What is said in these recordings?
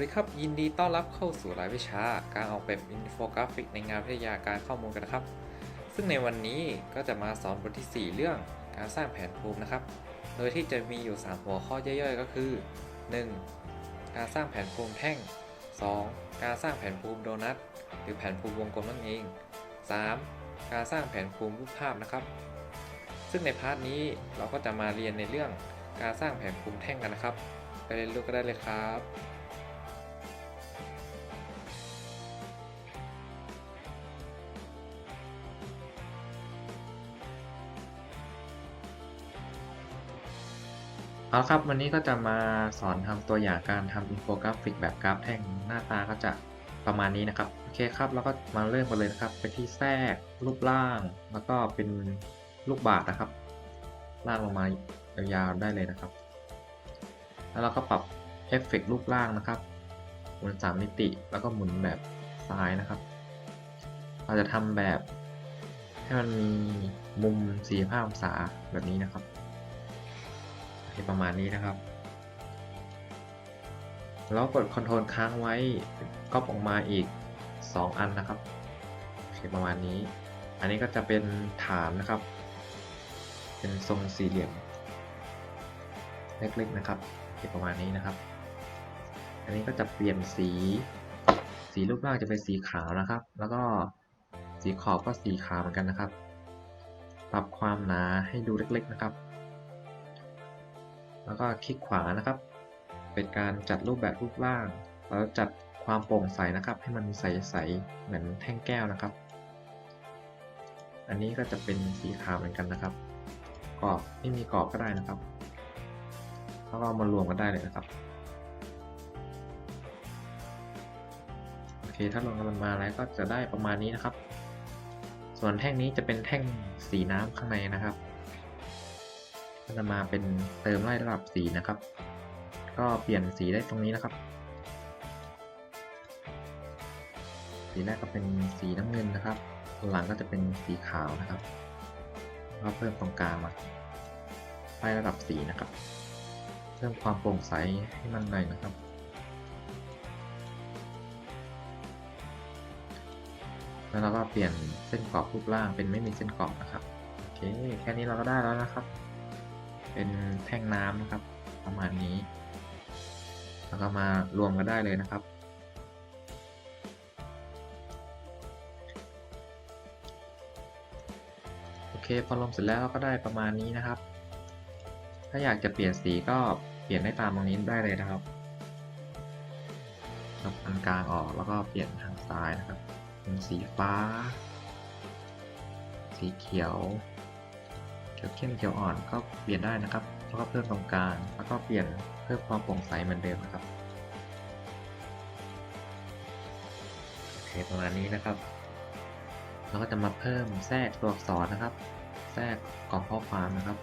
ดีครับ ยินดีต้อนรับเข้าสู่รายวิชา การออกแบบอินโฟกราฟิกในงานวิทยาการข้อมูลกันนะครับ ซึ่งในวันนี้ก็จะมาสอนบทที่ 4 เรื่องการสร้างแผนภูมินะครับ โดยที่จะมีอยู่ 3 หัวข้อย่อยๆ ก็คือ 1. การสร้างแผนภูมิแท่ง 2. การสร้างแผนภูมิโดนัทหรือแผนภูมิวงกลมนั่นเอง 3. การสร้างแผนภูมิรูปภาพนะครับ ซึ่งในพาร์ทนี้เราก็จะมาเรียนในเรื่องการสร้างแผนภูมิแท่งกันนะครับ ไปเรียนรู้กันได้เลยครับ เอาครับวันนี้ก็จะมาสอนทำตัวอย่างการทำอินโฟกราฟิกแบบกราฟแท่งหน้าตาก็จะประมาณนี้นะครับโอเคครับแล้วก็มาเริ่มกันเลยนะครับ ไปที่แทรกรูปร่าง แล้วก็เป็นลูกบาศนะครับล่างลงมายาวๆได้เลยนะครับ แล้วเราก็ปรับเอฟเฟกต์รูปร่างนะครับหมุน3มิติแล้วก็หมุนแบบซ้ายนะครับ เราจะทำแบบให้มันมีมุม45องศาแบบนี้นะครับ ประมาณนี้นะครับ แล้วกด Ctrl ค้างไว้ก๊อปออกมาอีก 2 อันนะครับโอเคประมาณนี้ อันนี้ก็จะเป็นฐานนะครับ เป็นทรงสี่เหลี่ยม เล็กๆนะครับโอเคประมาณนี้นะครับ อันนี้ก็จะเปลี่ยนสี สีรูปร่างจะเป็นสีขาวนะครับ แล้วก็สีขอบก็สีขาวเหมือนกันนะครับ ปรับความหนาให้ดูเล็กๆนะครับ แล้วก็คลิกขวานะครับ เป็นการจัดรูปแบบรูปร่าง แล้วจัดความโปร่งใสนะครับ ให้มันใสๆเหมือนแท่งแก้วนะครับ อันนี้ก็จะเป็นสีขาวเหมือนกันนะครับกรอบไม่มีกรอบก็ได้นะครับแล้วก็มารวมกันได้เลยนะครับโอเคถ้ารวมกันมันมาแล้วก็จะได้ประมาณนี้นะครับ ส่วนแท่งนี้จะเป็นแท่งสีน้ำข้างในนะครับ ก็จะมาเป็นเติมไล่ระดับสีนะครับ ก็เปลี่ยนสีได้ตรงนี้นะครับ สีแรกก็เป็นสีน้ำเงินนะครับหลังก็จะเป็นสีขาวนะครับก็เพิ่มตรงกลางมาไล่ระดับสีนะครับเพิ่มความโปร่งใสให้มันหน่อยนะครับแล้วเราก็เปลี่ยนเส้นกรอบรูปร่างเป็นไม่มีเส้นกรอบนะครับ โอเค แค่นี้เราก็ได้แล้วนะครับ เป็นแท่งน้ำนะครับ ประมาณนี้ แล้วก็มารวมกันได้เลยนะครับ โอเคพอรวมเสร็จแล้วก็ได้ประมาณนี้นะครับ ถ้าอยากจะเปลี่ยนสีก็เปลี่ยนได้ตามตรงนี้ได้เลยนะครับลบอันกลางออกแล้วก็เปลี่ยนทางซ้ายนะครับ เป็นสีฟ้า สีเขียว เขียวเข้มเขียวอ่อนก็เปลี่ยนได้นะครับแล้วก็เพิ่มตรงกลางแล้วก็เปลี่ยนเพิ่มความโปร่งใสเหมือนเดิมนะครับโอเคประมาณนี้นะครับเราก็จะมาเพิ่มแทรกตัวอักษรนะครับ แทรกกล่องข้อความนะครับ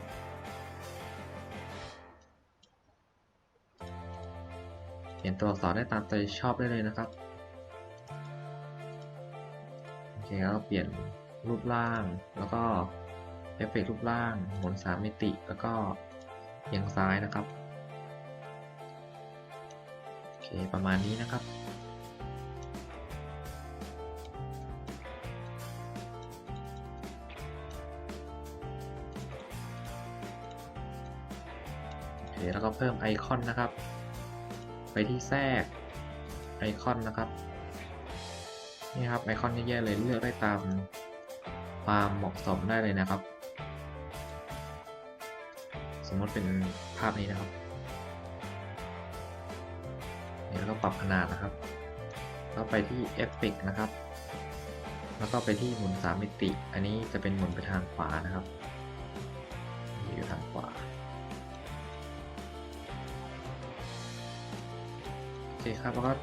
เขียนตัวอักษรได้ตามใจชอบได้เลยนะครับโอเคแล้วเปลี่ยนรูปร่างแล้วก็ เอฟเฟกรูปร่างหมุน3มิติ แล้วก็เอียงซ้ายนะครับ โอเค ประมาณนี้นะครับ โอเค แล้วก็เพิ่มไอคอนนะครับ ไปที่แทรกไอคอนนะครับ นี่ครับ ไอคอนเยอะแยะเลยเลือกได้ตามความเหมาะสมได้เลยนะครับ มมติเป็นภาพนี้นะครับนี่แล้วก็ปรับขนาดนะครับ แล้วไปที่เอฟเฟกนะครับ แล้วก็ไปที่หมุน3มิติ อันนี้จะเป็นหมุนไปทางขวานะครับอยู่ทางขวาโอเคครับแล้วก็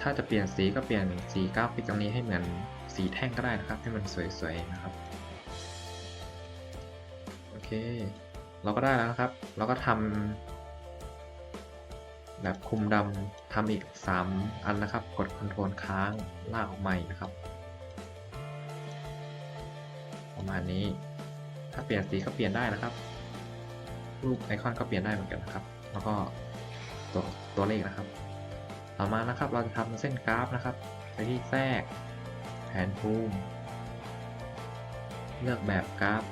ถ้าจะเปลี่ยนสีก็เปลี่ยนสีกราฟิกตรงนี้ให้เหมือนสีแท่งก็ได้นะครับ ให้มันสวยๆนะครับ โอเค เราก็ได้แล้วนะครับ เราก็ทำแบบคุมดำทำอีก 3 อันนะครับ กด Ctrl ค้างลากออกมาอีกนะครับ ประมาณนี้ ถ้าเปลี่ยนสีก็เปลี่ยนได้นะครับ รูปไอคอนก็เปลี่ยนได้เหมือนกันนะครับ แล้วก็ตัวตัวเลขนะครับ ต่อมานะครับ เราจะทำเส้นกราฟนะครับ ไปที่แทรก แผนภูมิ เลือกแบบกราฟ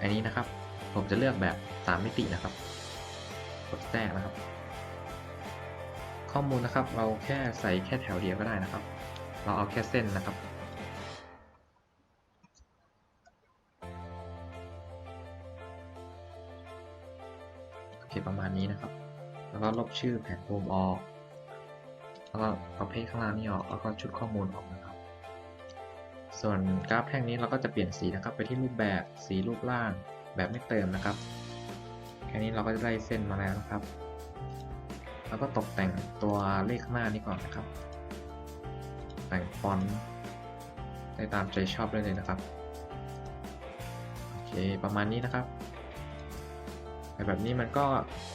อันนี้นะครับ ผมจะเลือกแบบ3มิตินะครับ กดแทรกนะครับ ข้อมูลนะครับ เราแค่ใส่แค่แถวเดียวก็ได้นะครับ เราเอาแค่เส้นนะครับ โอเคประมาณนี้นะครับ แล้วก็ลบชื่อแผนภูมิออก แล้วก็ประเภทข้างล่างนี้ออก แล้วก็ชุดข้อมูลออกนะครับ ส่วนกราฟแท่งนี้เราก็จะเปลี่ยนสีนะครับ ไปที่รูปแบบ สีรูปร่าง แบบไม่เติมนะครับ แค่นี้เราก็จะได้เส้นมาแล้วนะครับ แล้วก็ตกแต่งตัวเลขหน้านี้ก่อนนะครับ แต่งฟอนต์ได้ตามใจชอบได้เลยนะครับ โอเค ประมาณนี้นะครับ แต่แบบนี้มันก็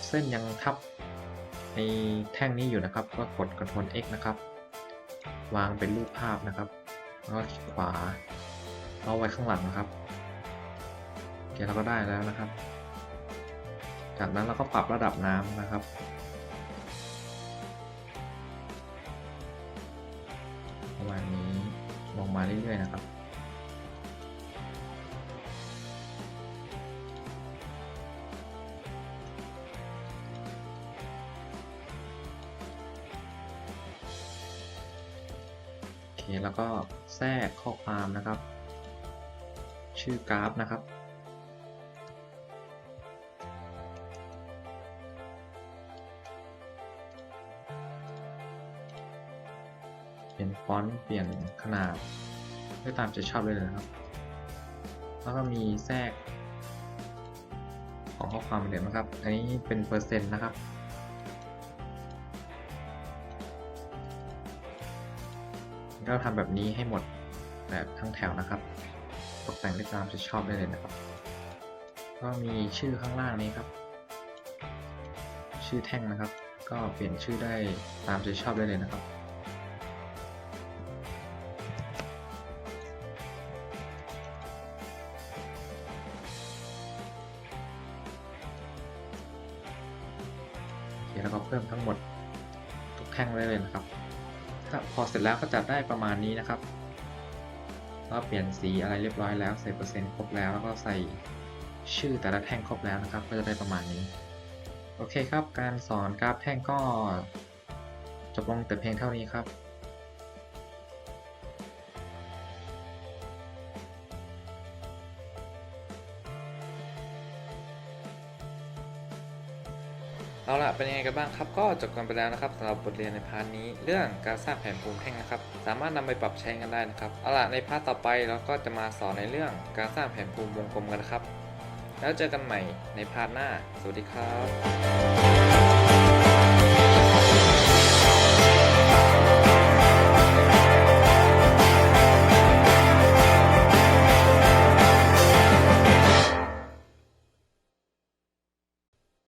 เส้นยังทับในแท่งนี้อยู่นะครับ ก็กด Ctrl X นะครับ วางเป็นรูปภาพนะครับ แล้วก็คลิกขวาเอาไว้ข้างหลังนะครับ เคเราก็ได้แล้วนะครับ จากนั้นเราก็ปรับระดับน้ำนะครับ ประมาณนี้ลงมาเรื่อยๆนะครับโอเคแล้วก็แทรกข้อความนะครับ ชื่อกราฟนะครับ ฟอนต์เปลี่ยนขนาดได้ตามใจชอบเลยนะครับ แล้วก็มีแทรก ของข้อความเหมือนนะครับ อันนี้เป็นเปอร์เซ็นต์นะครับก็ทำแบบนี้ให้หมดแบบทั้งแถวนะครับ ตกแต่งได้ตามจะชอบได้เลยนะครับ ก็มีชื่อข้างล่างนี้ครับ ชื่อแท่งนะครับ ก็เปลี่ยนชื่อได้ตามใจชอบได้เลยนะครับ แล้วก็เพิ่มทั้งหมดทุกแท่งได้เลยนะครับ ถ้าพอเสร็จแล้วก็จะได้ประมาณนี้นะครับก็เปลี่ยนสีอะไรเรียบร้อยแล้วใส่เปอร์เซ็นต์ครบแล้วแล้วก็ใส่ชื่อแต่ละแท่งครบแล้วนะครับ ก็จะได้ประมาณนี้ โอเคครับ การสอนกราฟแท่งก็จบลงแต่เพียงเท่านี้ครับ เอาล่ะเป็นยังไงกันบ้างครับ ก็จบกันไปแล้วนะครับสำหรับบทเรียนในพาร์ทนี้ เรื่องการสร้างแผนภูมิแท่งนะครับ สามารถนำไปปรับใช้กันได้นะครับเอาล่ะในพาร์ทต่อไปเราก็จะมาสอนในเรื่องการสร้างแผนภูมิวงกลมกันนะครับ แล้วเจอกันใหม่ในพาร์ทหน้า สวัสดีครับ